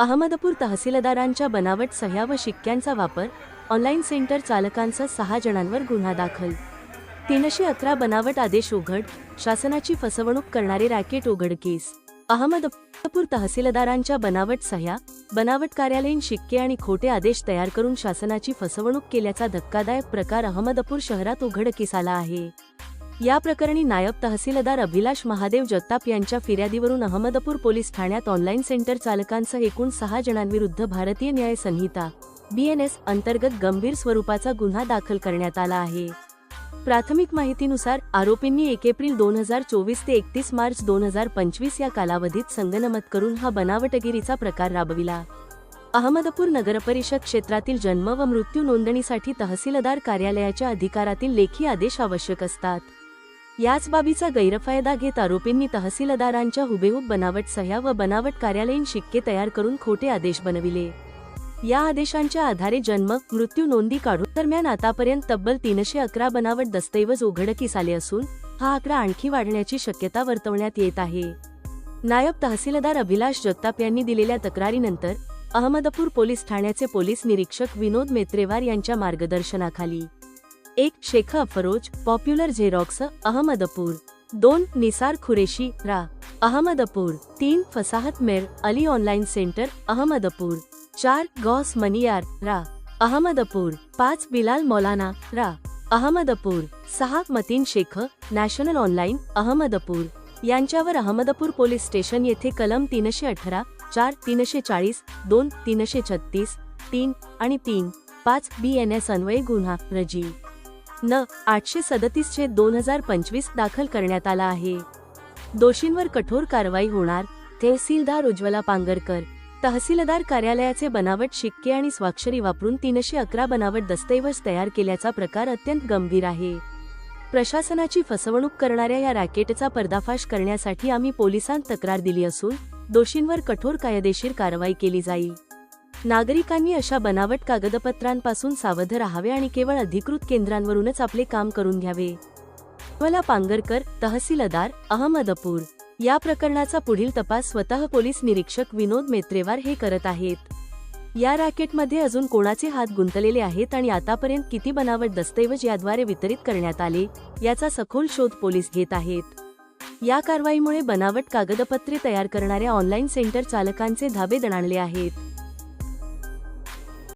अहमदपूर तहसीलदारांच्या बनावट सह्या व शिक्क्यांचा वापर ऑनलाईन सेंटर चालकांसह सहा जणांवर गुन्हा दाखल. तीनशे अकरा बनावट आदेश उघड शासनाची फसवणूक करणारे रॅकेट उघडकीस अहमदपूर तहसीलदारांच्या बनावट सह्या बनावट कार्यालयीन शिक्के आणि खोटे आदेश तयार करून शासनाची फसवणूक केल्याचा धक्कादायक प्रकार अहमदपूर शहरात उघडकीस आला आहे. या प्रकरणी नायब तहसीलदार अभिलाष महादेव जगताप यांच्या फिर्यादीवरून अहमदपूर पोलीस ठाण्यात ऑनलाईन सेंटर चालकांसह एकूण सहा जणांविरुद्ध भारतीय न्याय संहिता बीएनएस अंतर्गत गंभीर स्वरूपाचा गुन्हा दाखल करण्यात आला आहे. प्राथमिक माहितीनुसार आरोपींनी एक एप्रिल दोन हजार चोवीस ते एकतीस मार्च दोन हजार पंचवीस या कालावधीत संगनमत करून हा बनावटगिरीचा प्रकार राबविला. अहमदपूर नगरपरिषद क्षेत्रातील जन्म व मृत्यू नोंदणीसाठी तहसीलदार कार्यालयाच्या अधिकारातील लेखी आदेश आवश्यक असतात. याच बाबीचा गैरफायदा घेत आरोपींनी तहसीलदारांच्या हुबेहूब बनावट सह्या व बनावट कार्यालयीन शिक्के तयार करून खोटे आदेश बनविले. या आदेशांच्या आधारे जन्म मृत्यू नोंदी काढून दरम्यान आतापर्यंत तब्बल तीनशे अकरा बनावट दस्तऐवज उघडकीस आले असून हा आकडा आणखी वाढण्याची शक्यता वर्तवण्यात येत आहे. नायब तहसीलदार अभिलाष जगताप यांनी दिलेल्या तक्रारीनंतर अहमदपूर पोलीस ठाण्याचे पोलीस निरीक्षक विनोद मेत्रेवार यांच्या मार्गदर्शनाखाली. एक शेख अफरोज पॉप्युलर झेरॉक्स अहमदपूर. दोन निसार खुरेशी रा. अहमदपूर. तीन फसाहत मेर अली ऑनलाईन सेंटर अहमदपूर. चार गॉस मनियार रा. अहमदपूर. पाच बिलाल मौलाना रा. अहमदपूर. सहा मतीन शेख नॅशनल ऑनलाईन अहमदपूर. यांच्यावर अहमदपूर पोलीस स्टेशन येथे कलम तीनशे अठरा चार तीनशे चाळीस दोन तीनशे छत्तीस तीन आणि तीन पाच बी एन एस अन्वये गुन्हा रजी. न आठशे सदतीस चे दोन हजार पंचवीस दाखल करण्यात आला आहे. दोषींवर कठोर कारवाई होणार तहसीलदार उज्ज्वला पांगरकर तहसीलदार कार्यालयाचे बनावट शिक्के आणि स्वाक्षरी वापरून तीनशे अकरा बनावट दस्तऐवज तयार केल्याचा प्रकार अत्यंत गंभीर आहे. प्रशासनाची फसवणूक करणाऱ्या या रॅकेटचा पर्दाफाश करण्यासाठी आम्ही पोलिसांत तक्रार दिली असून दोषींवर कठोर कायदेशीर कारवाई केली जाईल. नागरिकांनी अशा बनावट कागदपत्रांपासून सावध राहावे आणि केवळ अधिकृत केंद्रांवरूनच आपले काम करून घ्यावे. मला पांगरकर तहसीलदार अहमदपूर. या प्रकरणाचा पुढील तपास स्वतः पोलीस निरीक्षक विनोद मेत्रेवार हे करत आहेत. या रॅकेटमध्ये अजून कोणाचे हात गुंतलेले आहेत आणि आतापर्यंत किती बनावट दस्तऐवज याद्वारे वितरित करण्यात आले याचा सखोल शोध पोलीस घेत आहेत. या कारवाईमुळे बनावट कागदपत्रे तयार करणाऱ्या ऑनलाईन सेंटर चालकांचे धाबे दणाणले आहेत.